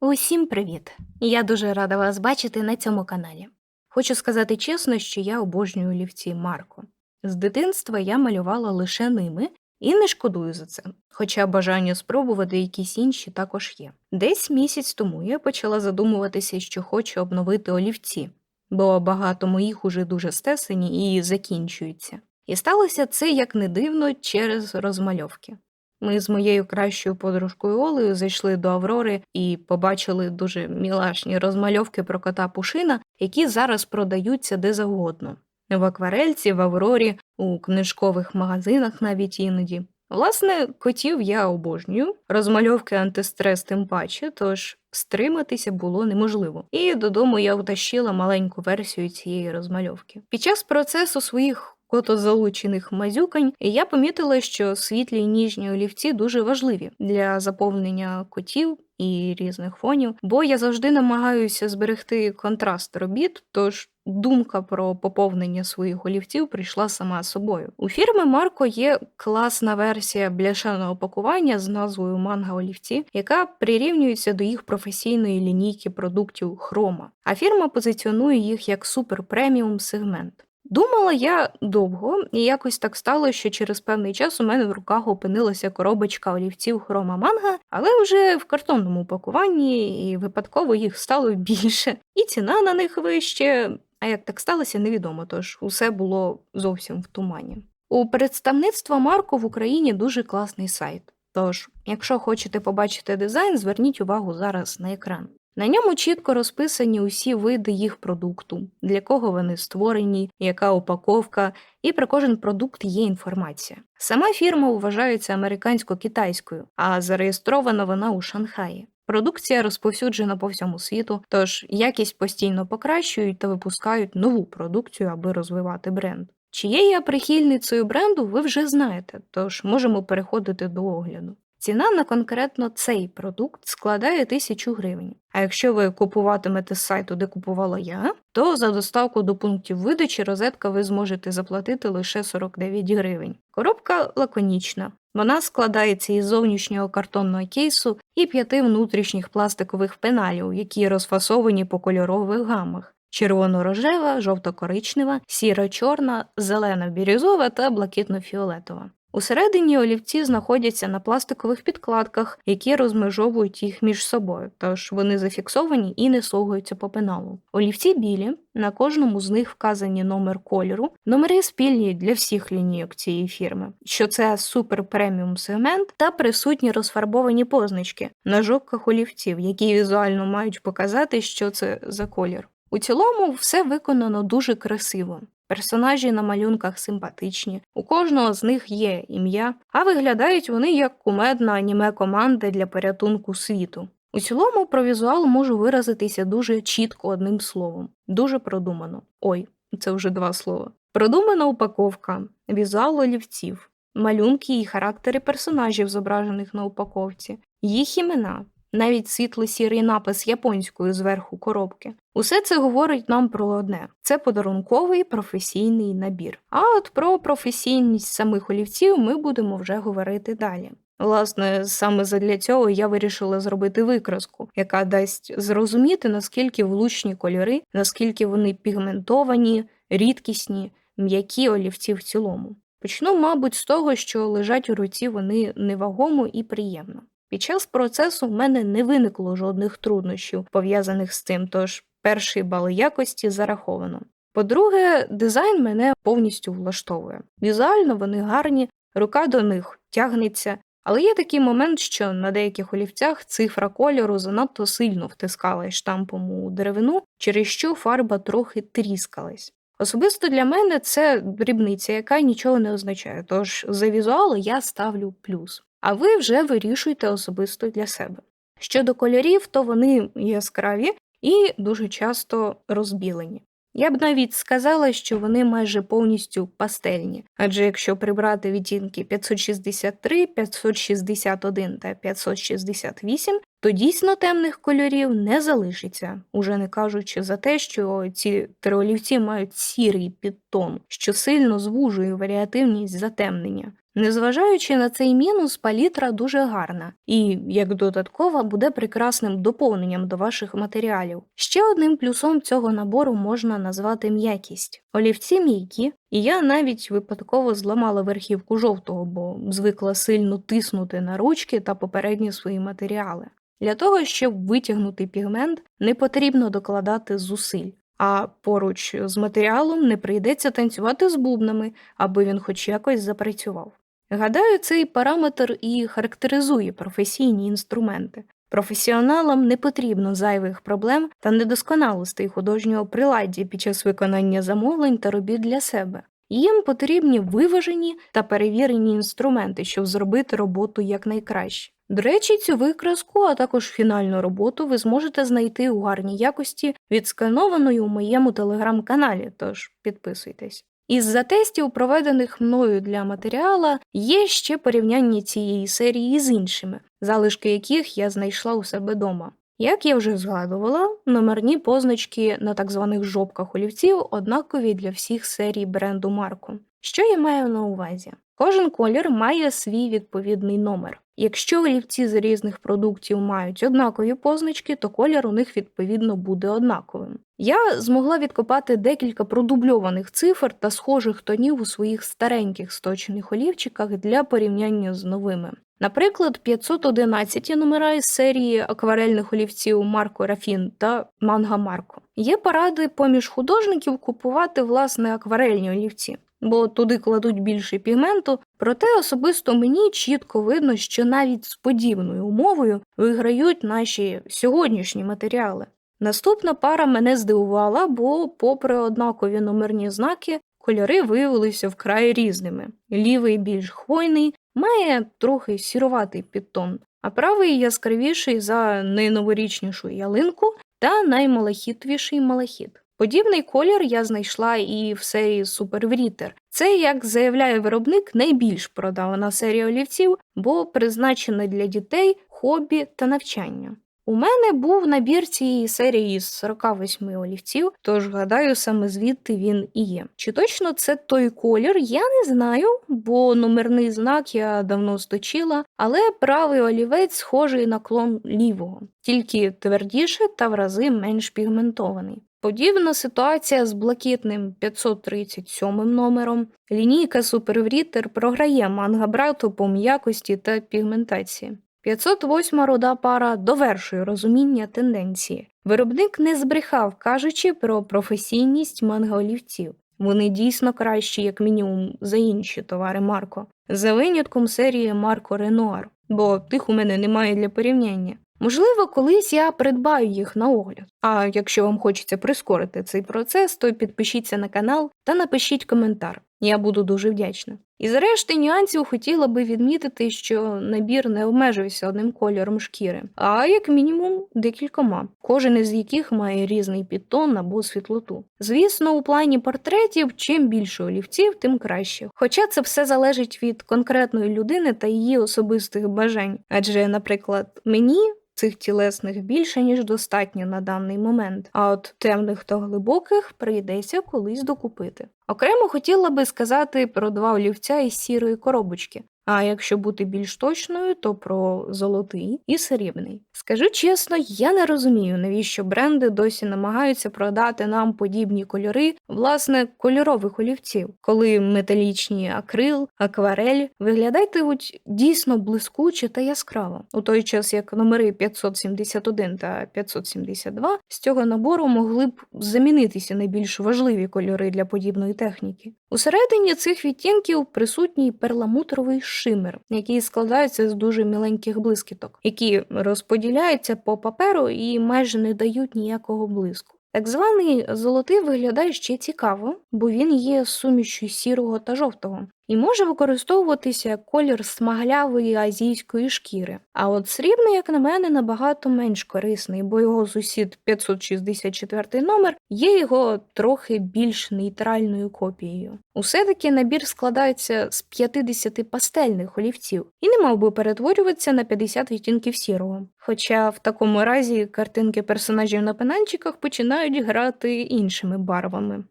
Усім привіт! Я дуже рада вас бачити на цьому каналі. Хочу сказати чесно, що я обожнюю олівці Марко. З дитинства я малювала лише ними і не шкодую за це, хоча бажання спробувати якісь інші також є. Десь місяць тому я почала задумуватися, що хочу обновити олівці, бо багато моїх уже дуже стесані і закінчуються. І сталося це, як не дивно, через розмальовки. Ми з моєю кращою подружкою Олею зайшли до Аврори і побачили дуже мілашні розмальовки про кота Пушина, які зараз продаються де завгодно. В акварельці, в Аврорі, у книжкових магазинах навіть іноді. Власне, котів я обожнюю, розмальовки антистрес тим паче, тож стриматися було неможливо. І додому я утащила маленьку версію цієї розмальовки. Під час процесу своїх котозалучених мазюкань, я помітила, що світлі і ніжні олівці дуже важливі для заповнення котів і різних фонів, бо я завжди намагаюся зберегти контраст робіт, тож думка про поповнення своїх олівців прийшла сама собою. У фірми Марко є класна версія бляшаного пакування з назвою Манга олівці, яка прирівнюється до їх професійної лінійки продуктів Хрома, а фірма позиціонує їх як супер преміум сегмент. Думала я довго, і якось так стало, що через певний час у мене в руках опинилася коробочка олівців хрома манга, але вже в картонному пакуванні, і випадково їх стало більше, і ціна на них вище. А як так сталося, невідомо, тож усе було зовсім в тумані. У представництва Марко в Україні дуже класний сайт. Тож, якщо хочете побачити дизайн, зверніть увагу зараз на екран. На ньому чітко розписані усі види їх продукту, для кого вони створені, яка упаковка, і про кожен продукт є інформація. Сама фірма вважається американсько-китайською, а зареєстрована вона у Шанхаї. Продукція розповсюджена по всьому світу, тож якість постійно покращують та випускають нову продукцію, аби розвивати бренд. Чи є я прихильницею бренду, ви вже знаєте, тож можемо переходити до огляду. Ціна на конкретно цей продукт складає 1000 гривень. А якщо ви купуватимете з сайту, де купувала я, то за доставку до пунктів видачі розетка ви зможете заплатити лише 49 гривень. Коробка лаконічна. Вона складається із зовнішнього картонного кейсу і п'яти внутрішніх пластикових пеналів, які розфасовані по кольорових гамах. Червоно-рожева, жовто-коричнева, сіро-чорна, зелено-бірюзова та блакитно-фіолетова. Усередині олівці знаходяться на пластикових підкладках, які розмежовують їх між собою, тож вони зафіксовані і не слугуються по пеналу. Олівці білі, на кожному з них вказані номер кольору, номери спільні для всіх лінійок цієї фірми, що це супер преміум сегмент та присутні розфарбовані позначки на жовтках олівців, які візуально мають показати, що це за колір. У цілому все виконано дуже красиво. Персонажі на малюнках симпатичні, у кожного з них є ім'я, а виглядають вони як кумедна аніме команда для порятунку світу. У цілому про візуал можу виразитися дуже чітко одним словом, дуже продумано. Ой, це вже два слова. Продумана упаковка, візуал олівців, малюнки і характери персонажів, зображених на упаковці, їх імена, навіть світло-сірий напис японською зверху коробки. Усе це говорить нам про одне: це подарунковий професійний набір. А от про професійність самих олівців ми будемо вже говорити далі. Власне, саме задля цього я вирішила зробити викраску, яка дасть зрозуміти, наскільки влучні кольори, наскільки вони пігментовані, рідкісні, м'які олівці в цілому. Почну, мабуть, з того, що лежать у руці вони невагомо і приємно. Під час процесу в мене не виникло жодних труднощів, пов'язаних з цим, тож перший бал якості зараховано. По-друге, дизайн мене повністю влаштовує. Візуально вони гарні, рука до них тягнеться, але є такий момент, що на деяких олівцях цифра кольору занадто сильно втискалась штампом у деревину, через що фарба трохи тріскалась. Особисто для мене це дрібниця, яка нічого не означає, тож за візуал я ставлю плюс а ви вже вирішуєте особисто для себе. Щодо кольорів, то вони яскраві і дуже часто розбілені. Я б навіть сказала, що вони майже повністю пастельні, адже якщо прибрати відтінки 563, 561 та 568, то дійсно темних кольорів не залишиться, уже не кажучи за те, що ці тролівці мають сірий підтон, що сильно звужує варіативність затемнення. Незважаючи на цей мінус, палітра дуже гарна і, як додаткова, буде прекрасним доповненням до ваших матеріалів. Ще одним плюсом цього набору можна назвати м'якість. Олівці м'які, і я навіть випадково зламала верхівку жовтого, бо звикла сильно тиснути на ручки та попередні свої матеріали. Для того, щоб витягнути пігмент, не потрібно докладати зусиль, а поруч з матеріалом не прийдеться танцювати з бубнами, аби він хоч якось запрацював. Гадаю, цей параметр і характеризує професійні інструменти. Професіоналам не потрібно зайвих проблем та недосконалостей художнього приладдя під час виконання замовлень та робіт для себе. Їм потрібні виважені та перевірені інструменти, щоб зробити роботу якнайкраще. До речі, цю викраску, а також фінальну роботу ви зможете знайти у гарній якості, відсканованої у моєму телеграм-каналі, тож підписуйтесь. Із-за тестів, проведених мною для матеріала, є ще порівняння цієї серії з іншими, залишки яких я знайшла у себе дома. Як я вже згадувала, номерні позначки на так званих жопках олівців однакові для всіх серій бренду Марку. Що я маю на увазі? Кожен колір має свій відповідний номер. Якщо олівці з різних продуктів мають однакові позначки, то колір у них відповідно буде однаковим. Я змогла відкопати декілька продубльованих цифр та схожих тонів у своїх стареньких сточених олівчиках для порівняння з новими. Наприклад, 511 номера із серії акварельних олівців Марко Рафін та Манга Марко. Є поради поміж художників купувати власне акварельні олівці, бо туди кладуть більше пігменту, проте особисто мені чітко видно, що навіть з подібною умовою виграють наші сьогоднішні матеріали. Наступна пара мене здивувала, бо, попри однакові номерні знаки, кольори виявилися вкрай різними. Лівий більш хвойний, має трохи сіруватий підтон, а правий яскравіший за найноворічнішу ялинку та наймалахітвіший малахіт. Подібний колір я знайшла і в серії Super Writer. Це, як заявляє виробник, найбільш продавана серія олівців, бо призначена для дітей, хобі та навчання. У мене був набір цієї серії з 48 олівців, тож гадаю, саме звідти він і є. Чи точно це той колір, я не знаю, бо номерний знак я давно сточила, але правий олівець схожий на клон лівого, тільки твердіше та в рази менш пігментований. Подібна ситуація з блакитним 537 номером. Лінійка Суперврітер програє манга-брату по м'якості та пігментації. 508 руда пара довершує розуміння тенденції. Виробник не збрехав, кажучи про професійність мангаолівців. Вони дійсно кращі, як мінімум, за інші товари Марко, за винятком серії Марко Ренуар, бо тих у мене немає для порівняння. Можливо, колись я придбаю їх на огляд. А якщо вам хочеться прискорити цей процес, то підпишіться на канал та напишіть коментар. Я буду дуже вдячна. І зрешти нюансів хотіла би відмітити, що набір не обмежується одним кольором шкіри, а як мінімум декількома, кожен із яких має різний підтон або світлоту. Звісно, у плані портретів чим більше олівців, тим краще. Хоча це все залежить від конкретної людини та її особистих бажань. Адже, наприклад, мені цих тілесних більше, ніж достатньо на даний момент, а от темних та глибоких прийдеться колись докупити. Окремо хотіла би сказати про два олівця із сірої коробочки. А якщо бути більш точною, то про золотий і срібний. Скажу чесно, я не розумію, навіщо бренди досі намагаються продати нам подібні кольори, власне, кольорових олівців, коли металічні акрил, акварель виглядатимуть дійсно блискуче та яскраво, у той час як номери 571 та 572 з цього набору могли б замінитися на більш важливі кольори для подібної техніки. Усередині цих відтінків присутній перламутровий шимер, який складається з дуже міленьких блискіток, які розподіляються по паперу і майже не дають ніякого блиску. Так званий золотий виглядає ще цікаво, бо він є сумішю сірого та жовтого і може використовуватися як колір смаглявої азійської шкіри. А от срібний, як на мене, набагато менш корисний, бо його сусід 564 номер є його трохи більш нейтральною копією. Усе-таки набір складається з 50 пастельних олівців і не мав би перетворюватися на 50 відтінків сірого. Хоча в такому разі картинки персонажів на пенальчиках починають грати іншими барвами.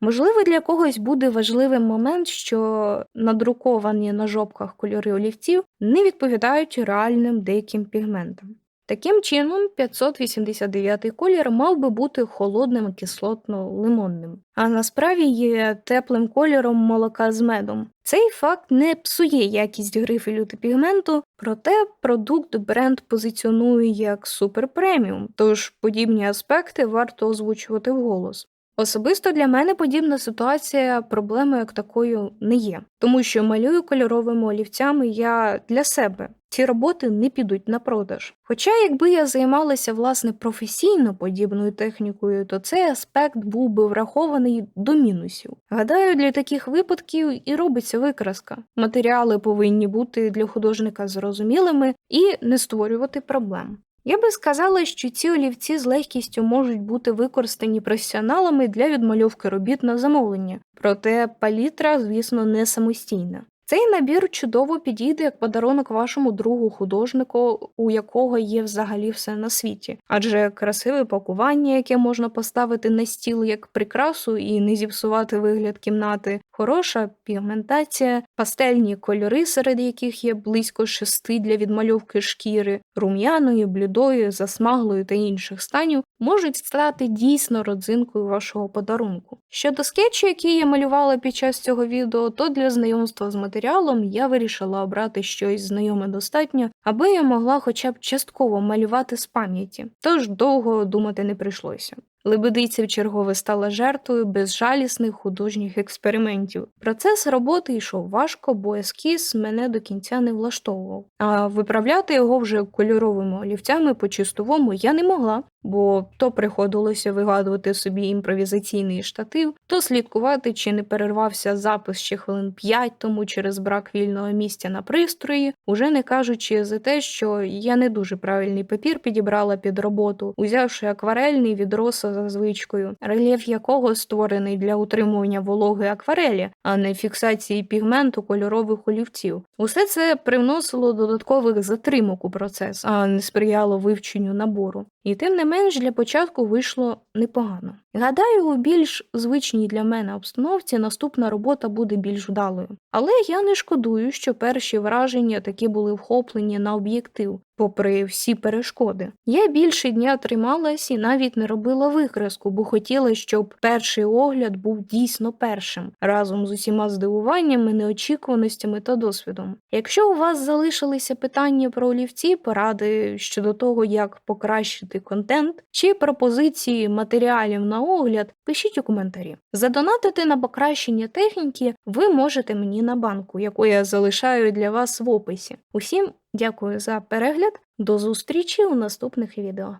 Можливо, для когось буде важливим момент, що надруковані на жопках кольори олівців не відповідають реальним деяким пігментам. Таким чином, 589 колір мав би бути холодним кислотно-лимонним, а насправді є теплим кольором молока з медом. Цей факт не псує якість грифелю та пігменту, проте продукт бренд позиціонує як суперпреміум, тож подібні аспекти варто озвучувати вголос. Особисто для мене подібна ситуація проблемою як такою не є, тому що малюю кольоровими олівцями я для себе. Ці роботи не підуть на продаж. Хоча, якби я займалася власне професійно подібною технікою, то цей аспект був би врахований до мінусів. Гадаю, для таких випадків і робиться викраска. Матеріали повинні бути для художника зрозумілими і не створювати проблем. Я би сказала, що ці олівці з легкістю можуть бути використані професіоналами для відмальовки робіт на замовлення, проте палітра, звісно, не самостійна. Цей набір чудово підійде як подарунок вашому другу художнику, у якого є взагалі все на світі, адже красиве пакування, яке можна поставити на стіл як прикрасу і не зіпсувати вигляд кімнати, хороша пігментація, пастельні кольори, серед яких є близько шести для відмальовки шкіри, рум'яної, блідої, засмаглої та інших станів, можуть стати дійсно родзинкою вашого подарунку. Щодо скетчу, який я малювала під час цього відео, то для знайомства з матеріалом я вирішила обрати щось знайоме достатньо, аби я могла хоча б частково малювати з пам'яті, тож довго думати не прийшлося. Лебедиця вчергове стала жертвою безжалісних художніх експериментів. Процес роботи йшов важко, бо ескіз мене до кінця не влаштовував. А виправляти його вже кольоровими олівцями по чистовому я не могла, бо то приходилося вигадувати собі імпровізаційний штатив, то слідкувати, чи не перервався запис ще хвилин 5 тому через брак вільного місця на пристрої, уже не кажучи за те, що я не дуже правильний папір підібрала під роботу, узявши акварельний від роса за звичкою, рельєф якого створений для утримування вологи акварелі, а не фіксації пігменту кольорових олівців. Усе це привносило додаткових затримок у процес, а не сприяло вивченню набору. І тим не менш для початку вийшло непогано. Гадаю, у більш звичній для мене обстановці наступна робота буде більш вдалою. Але я не шкодую, що перші враження таки були вхоплені на об'єктив, попри всі перешкоди. Я більше дня трималась і навіть не робила викраску, бо хотіла, щоб перший огляд був дійсно першим, разом з усіма здивуваннями, неочікуваностями та досвідом. Якщо у вас залишилися питання про олівці, поради щодо того, як покращити контент, чи пропозиції матеріалів огляд, пишіть у коментарі. Задонатити на покращення техніки ви можете мені на банку, яку я залишаю для вас в описі. Усім дякую за перегляд, до зустрічі у наступних відео.